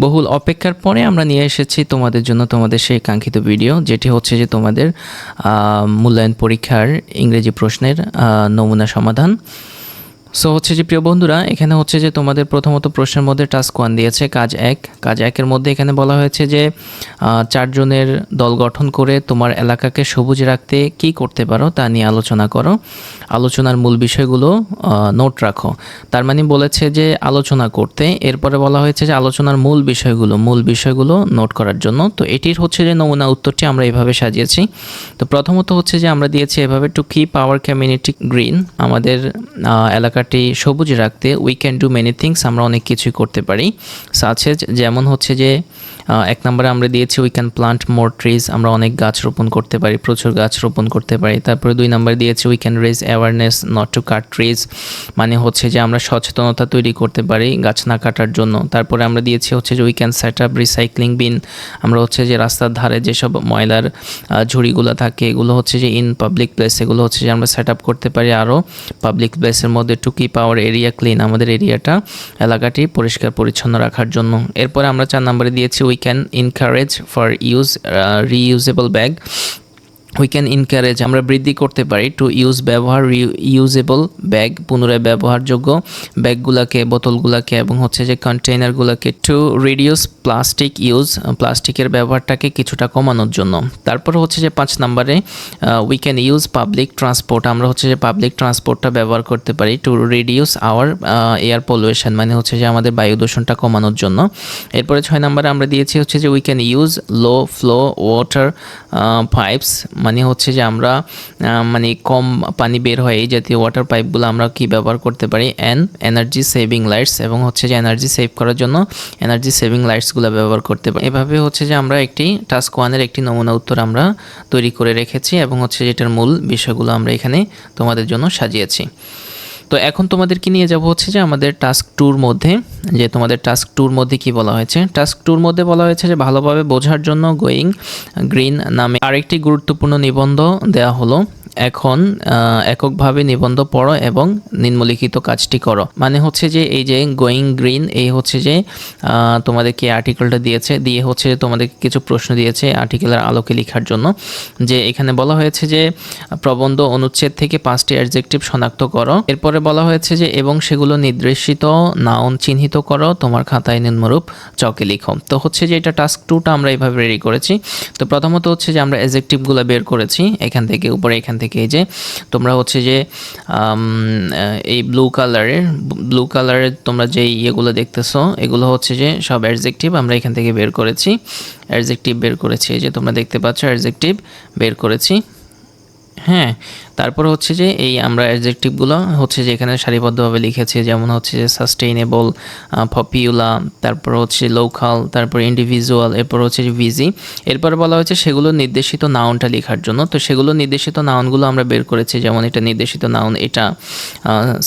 বহুল অপেক্ষার পরে আমরা নিয়ে এসেছি তোমাদের জন্য তোমাদের সেই কাঙ্ক্ষিত ভিডিও যেটি হচ্ছে যে তোমাদের মূল্যায়ন পরীক্ষার ইংরেজি প্রশ্নের নমুনা সমাধান। সো হচ্ছে যে প্রিয় বন্ধুরা এখানে হচ্ছে যে তোমাদের প্রথমত প্রশ্নের মধ্যে টাস্ক ওয়ান দিয়েছে কাজ এক। কাজ একের মধ্যে এখানে বলা হয়েছে যে চারজনের দল গঠন করে তোমার এলাকাকে সবুজ রাখতে কি করতে পারো তা নিয়ে আলোচনা করো। আলোচনার মূল বিষয়গুলো নোট রাখো। তার মানে বলেছে যে আলোচনা করতে। এরপরে বলা হয়েছে যে আলোচনার মূল বিষয়গুলো মূল বিষয়গুলো নোট করার জন্য। তো এটির হচ্ছে যে নমুনা উত্তরটি আমরা এভাবে সাজিয়েছি। তো প্রথমত হচ্ছে যে আমরা দিয়েছি এভাবে to keep our community green আমাদের আহ, এলাকাটি সবুজ রাখতে we can do many things আমরা অনেক কিছুই করতে পারি। সাথে যেমন হচ্ছে যে এক নম্বরে আমরা দিয়েছি we can plant more trees আমরা অনেক গাছ রোপণ করতে পারি, প্রচুর গাছ রোপণ করতে পারি। তারপরে দুই নম্বরে দিয়েছি we can raise awareness not to cut trees মানে হচ্ছে যে আমরা সচেতনতা তৈরি করতে পারি গাছ না কাটার জন্য। তারপরে আমরা দিয়েছি হচ্ছে যে we can set up recycling bin আমরা হচ্ছে যে রাস্তার ধারে যেসব ময়লার ঝুড়িগুলো থাকে, এগুলো হচ্ছে যে ইন পাবলিক প্লেস এগুলো হচ্ছে যে আমরা সেট আপ করতে পারি আরও পাবলিক প্লেসের মধ্যে to keep our area clean আমাদের এরিয়াটা এলাকাটি পরিষ্কার পরিচ্ছন্ন রাখার জন্য। এরপরে আমরা চার নম্বরে দিয়েছি we can for for use reusable bag we can encourage আমরা বৃদ্ধি করতে পারি টু ইউজ ব্যবহার ইউজেবল ব্যাগ পুনরায় ব্যবহারযোগ্য ব্যাগগুলোকে বোতলগুলোকে এবং হচ্ছে যে কন্টেইনারগুলোকে টু রিডিউস প্লাস্টিক ইউজ প্লাস্টিকের ব্যবহারটাকে কিছুটা কমানোর জন্য। তারপর হচ্ছে যে পাঁচ নম্বরে we can use public transport আমরা হচ্ছে যে পাবলিক ট্রান্সপোর্টটা ব্যবহার করতে পারি to reduce our air pollution মানে হচ্ছে যে আমাদের বায়ু দূষণটা কমানোর জন্য। এরপরে ছয় নম্বরে আমরা দিয়েছি হচ্ছে যে we can use low flow water pipes মানে হচ্ছে যে আমরা আহ, মানে কম পানি বের হয় এই জাতীয় ওয়াটার পাইপগুলো আমরা কি ব্যবহার করতে পারি? অ্যান্ড এনার্জি সেভিং লাইটস এবং হচ্ছে যে এনার্জি সেভ করার জন্য এনার্জি সেভিং লাইটসগুলো ব্যবহার করতে পারি। এভাবে হচ্ছে যে আমরা একটি টাস্ক ওয়ানের একটি নমুনা উত্তর আমরা তৈরি করে রেখেছি এবং হচ্ছে যেটার মূল বিষয়গুলো আমরা এখানে তোমাদের জন্য সাজিয়েছি। তো এখন তোমাদেরকে নিয়ে যাব হচ্ছে যে আমাদের টাস্ক টুর মধ্যে যে তোমাদের টাস্ক টুর মধ্যে কি বলা হয়েছে? টাস্ক টুর মধ্যে বলা হয়েছে যে ভালোভাবে বোঝার জন্য গোয়িং গ্রিন নামে আরেকটি গুরুত্বপূর্ণ নিবন্ধ দেওয়া হলো। এখন এককভাবে নিবন্ধ পড়ো এবং নিম্নলিখিত কাজটি করো। মানে হচ্ছে যে এই যে গোয়িং গ্রিন এই হচ্ছে যে তোমাদেরকে আর্টিকেলটা দিয়েছে, দিয়ে হচ্ছে যে তোমাদেরকে কিছু প্রশ্ন দিয়েছে আর্টিকেলের আলোকে লেখার জন্য। যে এখানে বলা হয়েছে যে, প্রবন্ধ অনুচ্ছেদ থেকে পাঁচটি অ্যাডজেক্টিভ শনাক্ত করো। এরপরে বলা হয়েছে যে, এবং সেগুলো নির্দেশিত নাউন চিহ্নিত করো, তোমার খাতায় নিম্নরূপ চকে লিখো। তো হচ্ছে যে এটা টাস্ক টুটা আমরা এইভাবে রেডি করেছি। তো প্রথমত হচ্ছে যে আমরা অ্যাডজেক্টিভগুলো বের করেছি এখান থেকে, উপরে এখান থেকে এই যে, তোমরা হচ্ছে যে এই ব্লু কালারের ব্লু কালারের তোমরা যে ইয়েগুলো দেখতেছো, এগুলো হচ্ছে যে সব অ্যাডজেক্টিভ আমরা এখান থেকে বের করেছি। অ্যাডজেক্টিভ বের করেছি, এই যে তোমরা দেখতে পাচ্ছ অ্যাডজেক্টিভ বের করেছি। হ্যাঁ তারপর হচ্ছে যে এই আমরা অ্যাডজেক্টিভগুলো হচ্ছে যে এখানে সারিবদ্ধভাবে লিখেছি, যেমন হচ্ছে যে সাস্টেইনেবল পপিউলা তারপর হচ্ছে লোকাল তারপর ইন্ডিভিজুয়াল এরপর হচ্ছে যে ভিজি এরপর বলা হয়েছে সেগুলো নির্দেশিত নাউনটা লেখার জন্য। তো সেগুলো নির্দেশিত নাউনগুলো আমরা বের করেছি, যেমন এটা নির্দেশিত নাউন এটা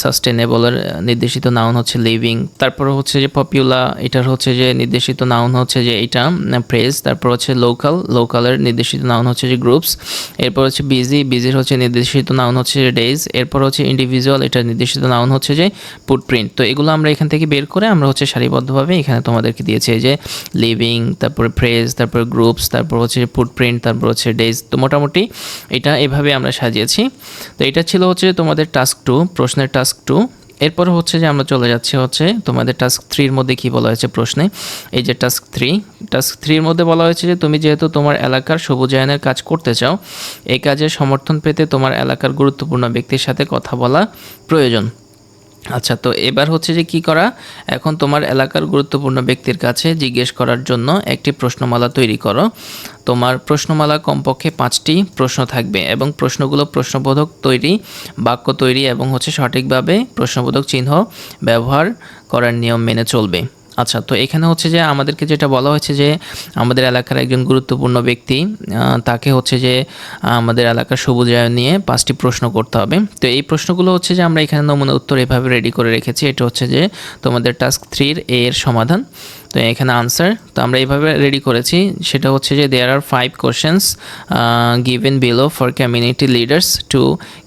সাস্টেনেবলের নির্দেশিত নাউন হচ্ছে লিভিং তারপর হচ্ছে যে পপুলা এটার হচ্ছে যে নির্দেশিত নাউন হচ্ছে যে এটা প্রেস তারপর হচ্ছে লোকাল লোকালের নির্দেশিত নাউন হচ্ছে যে গ্রুপস এরপর হচ্ছে বিজি বিজির হচ্ছে নির্দেশিত নাউন হচ্ছে যে ডেজ এরপর হচ্ছে ইন্ডিভিজুয়াল এটা নির্দেশিত নাউন হচ্ছে যে ফুটপ্রিন্ট তো এগুলো আমরা এখান থেকে বের করে আমরা হচ্ছে সারিবদ্ধভাবে এখানে তোমাদেরকে দিয়েছি যে লিভিং তারপরে ফ্রেজ তারপর গ্রুপস তারপর হচ্ছে ফুটপ্রিন্ট তারপর হচ্ছে ডেজ তো মোটামুটি এটা এভাবে আমরা সাজিয়েছি। তো এটা ছিল হচ্ছে তোমাদের টাস্ক টু প্রশ্নের টাস্ক টু এরপরে হচ্ছে যে আমরা চলে যাচ্ছি হচ্ছে তোমাদের টাস্ক থ্রির মধ্যে কি বলা হয়েছে প্রশ্নে? এই যে টাস্ক থ্রি টাস্ক থ্রির মধ্যে বলা হয়েছে যে তুমি যেহেতু তোমার এলাকার সবুজায়নের কাজ করতে চাও, এই কাজে সমর্থন পেতে তোমার এলাকার গুরুত্বপূর্ণ ব্যক্তির সাথে কথা বলা প্রয়োজন। আচ্ছা তো এবার হচ্ছে যে কি করা? এখন তোমার এলাকার গুরুত্বপূর্ণ ব্যক্তির কাছে জিজ্ঞেস করার জন্য একটি প্রশ্নমালা তৈরি করো। তোমার প্রশ্নমালা কমপক্ষে পাঁচটি প্রশ্ন থাকবে এবং প্রশ্নগুলো প্রশ্নবোধক তৈরি, বাক্য তৈরি এবং হচ্ছে সঠিকভাবে প্রশ্নবোধক চিহ্ন ব্যবহার করার নিয়ম মেনে চলবে। আচ্ছা তো এখানে হচ্ছে যে আমাদেরকে যেটা বলা হয়েছে যে আমাদের এলাকার একজন গুরুত্বপূর্ণ ব্যক্তি তাকে হচ্ছে যে আমাদের এলাকার সবুজায়ন নিয়ে পাঁচটি প্রশ্ন করতে হবে। তো এই প্রশ্নগুলো হচ্ছে যে আমরা এখানে নমুনা উত্তর এভাবে রেডি করে রেখেছি। এটা হচ্ছে যে তোমাদের টাস্ক থ্রির এর সমাধান। তো এখানে আনসার তো আমরা এইভাবে রেডি করেছি। সেটা হচ্ছে যে there are five questions given below for community leaders to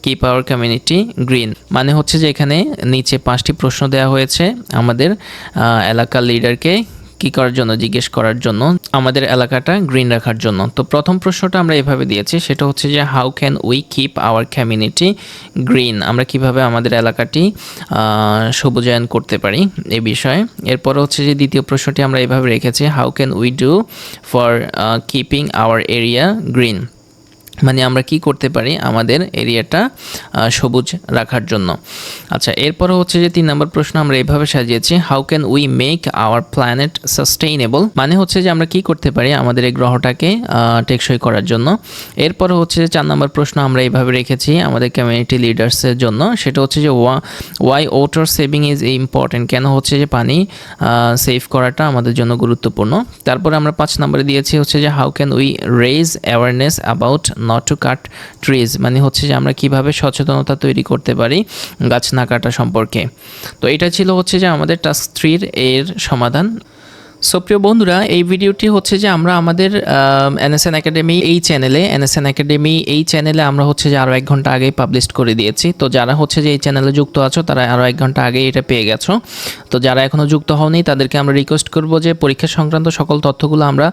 keep our community green মানে হচ্ছে যে এখানে নিচে পাঁচটি প্রশ্ন দেওয়া হয়েছে আমাদের এলাকার লিডারকে কি করার জন্য, জিজ্ঞেস করার জন্য, আমাদের এলাকাটা গ্রিন রাখার জন্য। তো প্রথম প্রশ্নটা আমরা এভাবে দিয়েছি, সেটা হচ্ছে যে how can we keep our community green আমরা কীভাবে আমাদের এলাকাটি সবুজায়ন করতে পারি এ বিষয়ে। এরপরে হচ্ছে যে, দ্বিতীয় প্রশ্নটি আমরা এভাবে রেখেছি how can we do for keeping our area green মানে আমরা কি করতে পারি? আমাদের এরিয়াটা সবুজ রাখার জন্য। আচ্ছা এরপরে হচ্ছে যে তিন নম্বর প্রশ্ন আমরা এভাবে সাজিয়েছি how can we make our planet sustainable মানে হচ্ছে যে আমরা কি করতে পারি আমাদের এই গ্রহটাকে টেকসই করার জন্য। এরপরে হচ্ছে যে চার নম্বর প্রশ্ন আমরা এইভাবে রেখেছি আমাদের কমিউনিটি লিডার্সের জন্য। সেটা হচ্ছে যে why water saving is important কেন হচ্ছে যে পানি সেভ করাটা আমাদের জন্য গুরুত্বপূর্ণ? তারপরে আমরা পাঁচ নম্বরে দিয়েছি হচ্ছে যে how can we raise awareness about not to cut trees মানে হচ্ছে যে আমরা কীভাবে সচেতনতা তৈরি করতে পারি গাছ না কাটা সম্পর্কে। তো এটা ছিল হচ্ছে যে আমাদের টাস্ক থ্রির এর সমাধান। সো প্রিয় বন্ধুরা, এই ভিডিওটি হচ্ছে যে আমরা আমাদের এনএসএন একাডেমি এই চ্যানেলে এনএসএন একাডেমি এই চ্যানেলে আমরা হচ্ছে যে আরও এক ঘণ্টা আগেই পাবলিশ করে দিয়েছি। তো যারা হচ্ছে যে এই চ্যানেলে যুক্ত আছো, তারা আরও এক ঘণ্টা আগে এটা পেয়ে গেছো। তো যারা এখনও যুক্ত হওনি, তাদেরকে আমরা রিকোয়েস্ট করব যে পরীক্ষা সংক্রান্ত সকল তথ্যগুলো আমরা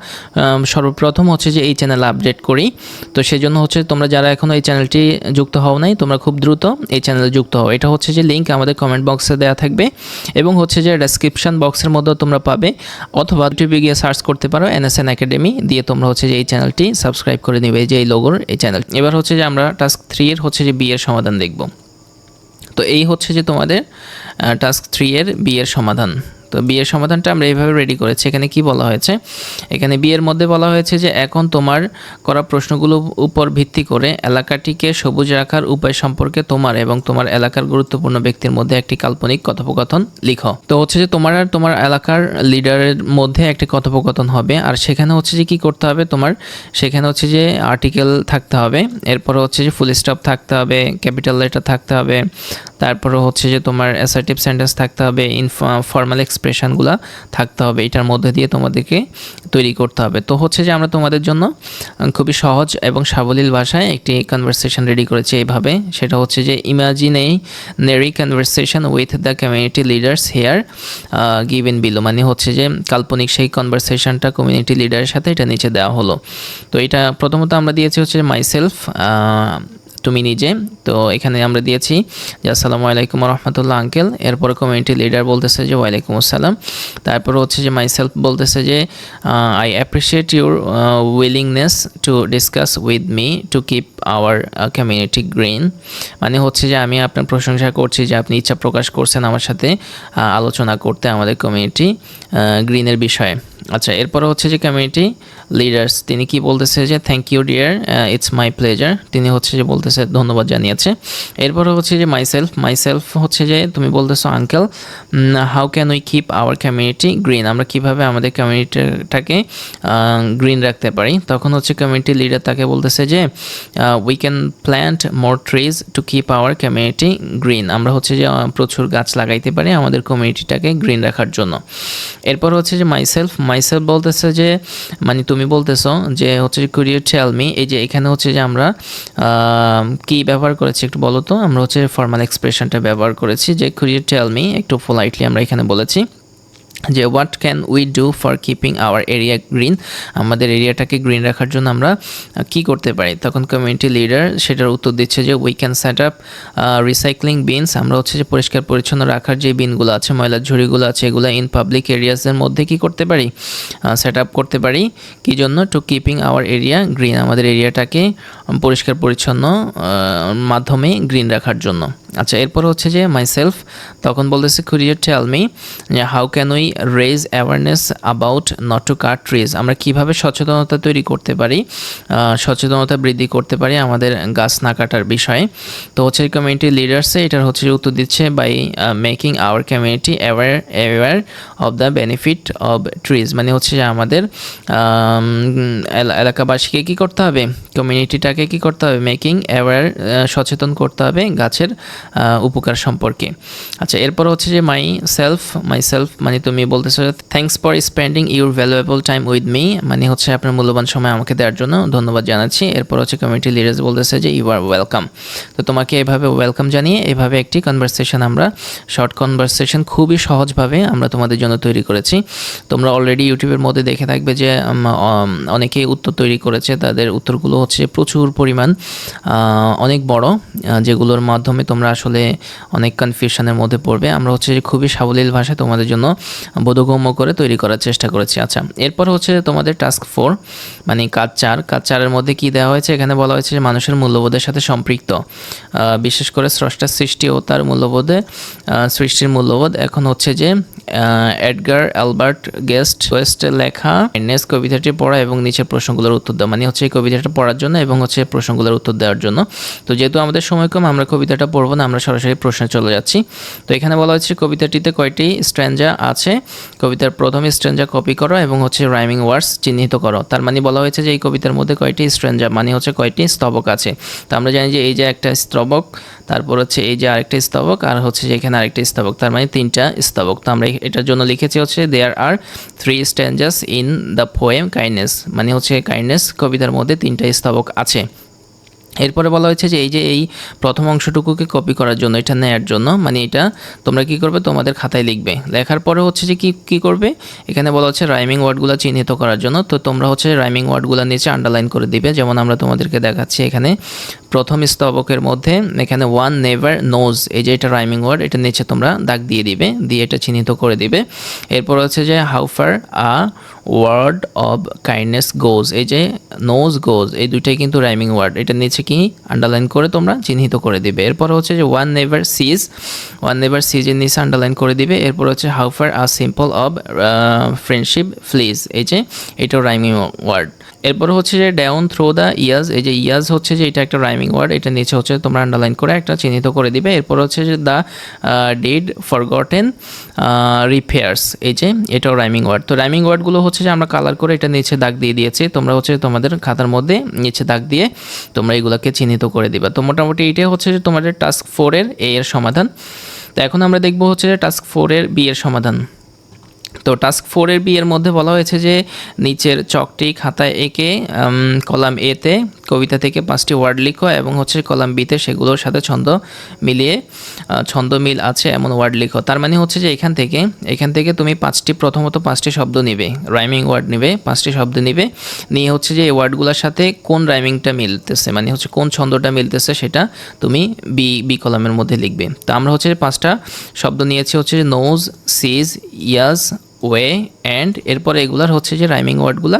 সর্বপ্রথম হচ্ছে যে এই চ্যানেলে আপডেট করি। তো সেই জন্য হচ্ছে তোমরা যারা এখনও এই চ্যানেলটি যুক্ত হও নাই, তোমরা খুব দ্রুত এই চ্যানেলে যুক্ত হও। এটা হচ্ছে যে লিঙ্ক আমাদের কমেন্ট বক্সে দেওয়া থাকবে এবং হচ্ছে যে ডেসক্রিপশন বক্সের মধ্যেও তোমরা পাবে। অথবা ইউটিউবে গিয়ে সার্চ করতে পারো এনএসএন একাডেমি দিয়ে তোমরা হচ্ছে যে এই চ্যানেলটি সাবস্ক্রাইব করে নেবে এই যে এই লোগোর এই চ্যানেল এবার হচ্ছে যে আমরা টাস্ক থ্রি এর হচ্ছে যে বিয়ের সমাধান দেখব। তো এই হচ্ছে যে তোমাদের টাস্ক থ্রি এর বিয়ের সমাধান। তো বিয়ের সমাধানটা আমরা এইভাবে রেডি করেছি। এখানে কি বলা হয়েছে? এখানে বিয়ের মধ্যে বলা হয়েছে যে এখন তোমার করা প্রশ্নগুলো উপর ভিত্তি করে এলাকাটিকে সবুজ রাখার উপায় সম্পর্কে তোমার এবং তোমার এলাকার গুরুত্বপূর্ণ ব্যক্তির মধ্যে একটি কাল্পনিক কথোপকথন লিখো। তো হচ্ছে যে তোমার আর তোমার এলাকার লিডারের মধ্যে একটি কথোপকথন হবে। আর সেখানে হচ্ছে যে কি করতে হবে তোমার? সেখানে হচ্ছে যে আর্টিকেল থাকতে হবে। এরপরে হচ্ছে যে ফুল স্টপ থাকতে হবে ক্যাপিটাল লেটার থাকতে হবে তারপরে হচ্ছে যে তোমার অ্যাসার্টিভ সেন্টেন্স থাকতে হবে ইনফর্মাল এক্সপ্রেশনগুলো থাকতে হবে, এটার মধ্যে দিয়ে তোমাদেরকে তৈরি করতে হবে। তো হচ্ছে যে আমরা তোমাদের জন্য খুবই সহজ এবং সাবলীল ভাষায় একটি কনভারসেশন রেডি করেছি এইভাবে। সেটা হচ্ছে যে ইমাজিন এই nearly conversation with the community leaders here given below মানে হচ্ছে যে, কাল্পনিক সেই কনভারসেশনটা কমিউনিটি লিডারের সাথে এটা নিচে দেওয়া হলো। তো এটা প্রথমত আমরা দিয়েছি হচ্ছে মাইসেলফ তুমি নিজে। তো এখানে আমরা দিয়েছি যে, আসসালামু আলাইকুম রহমতুল্লাহ, আঙ্কেল। এরপরে কমিউনিটি লিডার বলতেছে যে, ওয়ালাইকুম আসসালাম। তারপর হচ্ছে যে মাইসেলফ বলতেছে যে I appreciate your willingness to discuss with me to keep our community green মানে হচ্ছে যে, আমি আপনার প্রশংসা করছি যে, আপনি ইচ্ছা প্রকাশ করছেন আমার সাথে আলোচনা করতে আমাদের কমিউনিটি গ্রিনের বিষয়ে। আচ্ছা এরপরে হচ্ছে যে কমিউনিটি লিডার্স তিনি কি বলতেছে যে thank you dear it's my pleasure তিনি হচ্ছে যে বলতেছে, ধন্যবাদ জানিয়েছে। এরপরে হচ্ছে যে মাইসেলফ মাইসেলফ হচ্ছে যে, তুমি বলতেছো uncle how can we keep our community green আমরা কীভাবে আমাদের কমিউনিটিটাকে গ্রিন রাখতে পারি? তখন হচ্ছে কমিউনিটি লিডার তাকে বলতেছে যে we can plant more trees to keep our community green আমরা হচ্ছে যে প্রচুর গাছ লাগাইতে পারি আমাদের কমিউনিটিটাকে গ্রিন রাখার জন্য। এরপর হচ্ছে যে মাইসেলফ মাইসেলফ বলতেছে যে মানে তুমি বলতেছো যে, হচ্ছে কুরিয়ার টেল মি এই যে এখানে হচ্ছে যে আমরা কি ব্যবহার করেছি একটু বলো তো? আমরা হচ্ছে ফর্মাল এক্সপ্রেশনটা ব্যবহার করেছি যে কুরিয়ার টেল মি একটু পোলাইটলি আমরা এখানে বলেছি। যে what can we do for keeping our area green আমাদের এরিয়াটাকে গ্রিন রাখার জন্য আমরা কি করতে পারি? তখন কমিউনিটি লিডার সেটার উত্তর দিচ্ছে যে we can set up recycling bins আমরা হচ্ছে যে পরিষ্কার পরিচ্ছন্ন রাখার যে বিনগুলো আছে ময়লার ঝুড়িগুলো আছে, এগুলো ইন পাবলিক এরিয়াসের মধ্যে কি করতে পারি? সেট আপ করতে পারি। কি জন্য? To keeping our area green আমাদের এরিয়াটাকে পরিষ্কার পরিচ্ছন্ন মাধ্যমে গ্রিন রাখার জন্য। আচ্ছা এরপর হচ্ছে যে মাইসেলফ তখন বলতেছে courier tell me how can we raise awareness about not to cut trees আমরা কীভাবে সচেতনতা তৈরি করতে পারি সচেতনতা বৃদ্ধি করতে পারি আমাদের গাছ না কাটার বিষয়ে? তো হচ্ছে কমিউনিটি লিডার্সে এটার হচ্ছে উত্তর দিচ্ছে by making our community aware aware of the benefit of trees মানে হচ্ছে যে আমাদের এলাকাবাসীকে কি করতে হবে? কমিউনিটিটাকে কি করতে হবে? মেকিং অ্যাওয়ার সচেতন করতে হবে গাছের উপকার সম্পর্কে। আচ্ছা এরপর হচ্ছে যে মাই সেলফ মাই সেলফ মানে তুমি বলতেছো thanks for spending your valuable time with me মানে হচ্ছে আপনার মূল্যবান সময় আমাকে দেওয়ার জন্য ধন্যবাদ জানাচ্ছি। এরপর হচ্ছে কমিউনিটি লিডার্স বলতেছে যে ইউ আর ওয়েলকাম তো তোমাকে এভাবে ওয়েলকাম জানিয়ে এভাবে একটি কনভারসেশন আমরা শর্ট কনভারসেশন খুবই সহজভাবে আমরা তোমাদের জন্য তৈরি করেছি। তোমরা অলরেডি ইউটিউবের মধ্যে দেখে থাকবে যে অনেকেই উত্তর তৈরি করেছে, তাদের উত্তরগুলো হচ্ছে প্রচুর পরিমাণ অনেক বড় যেগুলোর মাধ্যমে তোমরা আসলে অনেক কনফিউশনের মধ্যে পড়বে। আমরা হচ্ছে খুবই সাবলীল ভাষায় তোমাদের জন্য বোধগম্য করে তৈরি করার চেষ্টা করেছি। আচ্ছা এরপর হচ্ছে তোমাদের টাস্ক ফোর মানে কাজ চার। কাজ চারের মধ্যে কি দেওয়া হয়েছে? এখানে বলা হয়েছে যে মানুষের মূল্যবোধের সাথে সম্পৃক্ত। বিশেষ করে স্রষ্টার সৃষ্টি ও তার মূল্যবোধে সৃষ্টির মূল্যবোধ। এখন হচ্ছে যে এডগার অ্যালবার্ট গেস্ট ওয়েস্ট লেখা এনএস কবিতাটি পড়া এবং নিচের প্রশ্নগুলোর উত্তর দেওয়া। মানে হচ্ছে এই কবিতাটা পড়ার জন্য এবং হচ্ছে প্রশ্নগুলোর উত্তর দেওয়ার জন্য। তো যেহেতু আমাদের সময় কম, আমরা কবিতাটা পড়ব না, আমরা সরাসরি প্রশ্নে চলে যাচ্ছি। তো এখানে বলা হচ্ছে কবিতাটিতে কয়টি স্ট্র্যাঞ্জা আছে? কবিতার প্রথম স্ট্র্যাঞ্জা কপি করো এবং হচ্ছে রাইমিং ওয়ার্ডস চিহ্নিত করো। তার মানে বলা হয়েছে যে এই কবিতার মধ্যে কয়টি স্ট্র্যাঞ্জা মানে হচ্ছে কয়টি স্তবক আছে। তো আমরা জানি যে এই যে একটা স্তবক, তারপর হচ্ছে এই যে আরেকটা স্তবক, আর হচ্ছে যে এখানে আরেকটা স্তবক, তার মানে তিনটা স্তবক। তো আমরা এটার জন্য লিখেছি হচ্ছে there are three stanzas in the poem kindness মানে হচ্ছে কাইন্ডনেস কবিতার মধ্যে তিনটা স্তবক আছে। এরপরে বলা হয়েছে যে এই যে এই প্রথম অংশটুকুকে কপি করার জন্য, এটা নেয়ার জন্য মানে এটা তোমরা কি করবে? তোমাদের খাতায় লিখবে। লেখার পরে হচ্ছে যে কি কি করবে? এখানে বলা হচ্ছে রাইমিং ওয়ার্ডগুলো চিহ্নিত করার জন্য। তো তোমরা হচ্ছে রাইমিং ওয়ার্ডগুলো নিচে আন্ডারলাইন করে দিবে। যেমন আমরা তোমাদেরকে দেখাচ্ছি এখানে, প্রথম স্তবকের মধ্যে এখানে ওয়ান নেভার নোজ এই যে এটা রাইমিং ওয়ার্ড এটা নিচে তোমরা দাগ দিয়ে দিবে, দিয়ে এটা চিহ্নিত করে দিবে। এরপর হচ্ছে যে how far a word of kindness goes এই যে নোজ গোজ এই দুইটাই কিন্তু রাইমিং ওয়ার্ড এটা নিচে কি? আন্ডারলাইন করে তোমরা চিহ্নিত করে দিবে। এরপর হচ্ছে যে one never sees one never সিজের নিচে আন্ডারলাইন করে দিবে। এরপর হচ্ছে how far a simple of friendship flees এই যে, এটাও রাইমিং ওয়ার্ড এরপর হচ্ছে যে ডাউন থ্রো দ্য ইয়াজ এই যে ইয়াজ হচ্ছে যে এটা একটা রাইমিং ওয়ার্ড এটা নিচে হচ্ছে তোমরা আন্ডারলাইন করে একটা চিহ্নিত করে দিবে। এরপর হচ্ছে যে দ্য ডিড ফরগটেন রিপেয়ার্স এই যে এটাও রাইমিং ওয়ার্ড তো রাইমিং ওয়ার্ডগুলো হচ্ছে যে আমরা কালার করে এটা নিচে দাগ দিয়ে দিয়েছি, তোমরা হচ্ছে তোমাদের খাতার মধ্যে নিচে দাগ দিয়ে তোমরা এগুলোকে চিহ্নিত করে দিবা। তো মোটামুটি এটাই হচ্ছে যে তোমাদের টাস্ক ফোরের এ এর সমাধান। তো এখন আমরা দেখব হচ্ছে যে টাস্ক ফোরের বি এর সমাধান। তো টাস্ক ফোরের বি এর মধ্যে বলা হয়েছে যে, নিচের চকটি খাতায় এঁকে কলাম এতে কবিতা থেকে পাঁচটি ওয়ার্ড লিখো এবং হচ্ছে কলাম বিতে সেগুলোর সাথে ছন্দ মিলিয়ে ছন্দ মিল আছে এমন ওয়ার্ড লিখো। তার মানে হচ্ছে যে এখান থেকে এখান থেকে তুমি পাঁচটি, প্রথমত পাঁচটি শব্দ নিবে রাইমিং ওয়ার্ড নিবে, পাঁচটি শব্দ নিবে, নিয়ে হচ্ছে যে এই ওয়ার্ডগুলোর সাথে কোন রাইমিংটা মিলতেছে মানে হচ্ছে কোন ছন্দটা মিলতেছে সেটা তুমি বি বি কলামের মধ্যে লিখবে। তো আমরা হচ্ছে পাঁচটা শব্দ নিয়েছি হচ্ছে nose sees ease way and এরপরে এগুলার হচ্ছে যে রাইমিং ওয়ার্ডগুলা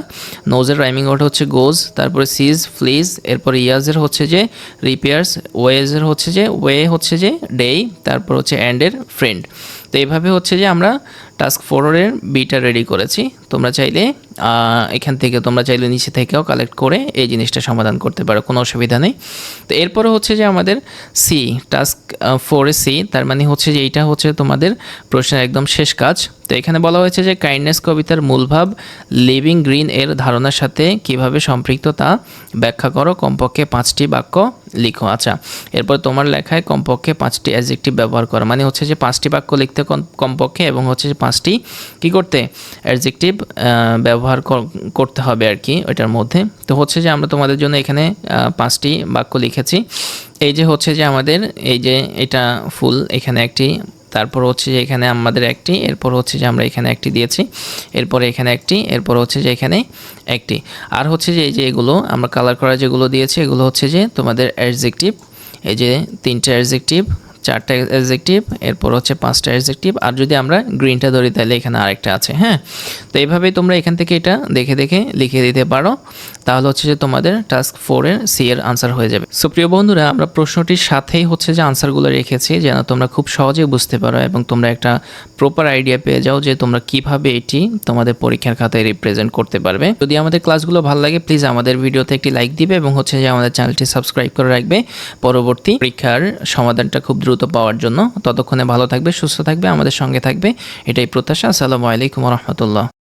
নোজের রাইমিং ওয়ার্ড হচ্ছে গোজ তারপরে সিজ ফ্লিজ এরপর ইয়ার্সের হচ্ছে যে রিপেয়ার্স ওয়েজের হচ্ছে যে ওয়ে হচ্ছে যে ডেই তারপর হচ্ছে অ্যান্ডের ফ্রেন্ড তো এভাবে হচ্ছে যে আমরা টাস্ক ফোরের বিটা রেডি করেছি। তোমরা চাইলে এখান থেকে, তোমরা চাইলে নিচে থেকেও কালেক্ট করে এই জিনিসটা সমাধান করতে পারো, কোনো অসুবিধা নেই। তো এরপরে হচ্ছে যে আমাদের সি টাস্ক ফোরে সি তার মানে হচ্ছে যে এইটা হচ্ছে তোমাদের প্রশ্নের একদম শেষ কাজ। তো এখানে বলা হয়েছে যে কাইন্ডনেস কবিতার মূলভাব লিভিং গ্রিন এর ধারণার সাথে কীভাবে সম্পৃক্ত তা ব্যাখ্যা করো। কমপক্ষে পাঁচটি বাক্য লিখো। আচ্ছা এরপর তোমার লেখায় কমপক্ষে পাঁচটি অ্যাজেক্টিভ ব্যবহার করো। মানে হচ্ছে যে পাঁচটি বাক্য লিখতে কম- কমপক্ষে এবং হচ্ছে যে পাঁচটি, কি করতে? অ্যাডজেক্টিভ ব্যবহার কর- করতে হবে আর কি ওইটার মধ্যে। তো হচ্ছে যে আমরা তোমাদের জন্য এখানে পাঁচটি বাক্য লিখেছি। এই যে হচ্ছে যে আমাদের, এই যে এটা ফুল, এখানে একটি, তারপর হচ্ছে যে এখানে আমাদের একটি, এরপর হচ্ছে যে আমরা এখানে একটি দিয়েছি, এরপরে এখানে একটি, এরপর হচ্ছে যে এখানে একটি। আর হচ্ছে যে এই যে এগুলো, আমরা কালার করা যেগুলো দিয়েছি, এগুলো হচ্ছে যে তোমাদের অ্যাডজেক্টিভ এই যে তিনটে অ্যাডজেক্টিভ চারটা অ্যাডজেক্টিভ এরপর হচ্ছে পাঁচটা অ্যাডজেক্টিভ আর যদি আমরা গ্রিনটা ধরি তাহলে এখানে আরেকটা আছে হ্যাঁ? তো এইভাবেই তোমরা এখান থেকে এটা দেখে দেখে লিখে দিতে পারো। তাহলে হচ্ছে যে তোমাদের টাস্ক ফোরের সি এর আনসার হয়ে যাবে। সো প্রিয় বন্ধুরা, আমরা প্রশ্নটির সাথেই হচ্ছে যে আনসারগুলো রেখেছি, যেন তোমরা খুব সহজে বুঝতে পারো এবং তোমরা একটা প্রপার আইডিয়া পেয়ে যাও যে তোমরা কীভাবে এটি তোমাদের পরীক্ষার খাতায় রিপ্রেজেন্ট করতে পারবে। যদি আমাদের ক্লাসগুলো ভালো লাগে প্লিজ আমাদের ভিডিওতে একটি লাইক দিবে এবং হচ্ছে যে আমাদের চ্যানেলটি সাবস্ক্রাইব করে রাখবে। পরবর্তী পরীক্ষার সমাধানটা খুব দ্রুত পাওয়ার জন্য। ততক্ষণে ভালো থাকবে, সুস্থ থাকবে, আমাদের সঙ্গে থাকবে। এটাই প্রত্যাশা। আসসালামু আলাইকুম রহমতুল্লাহ।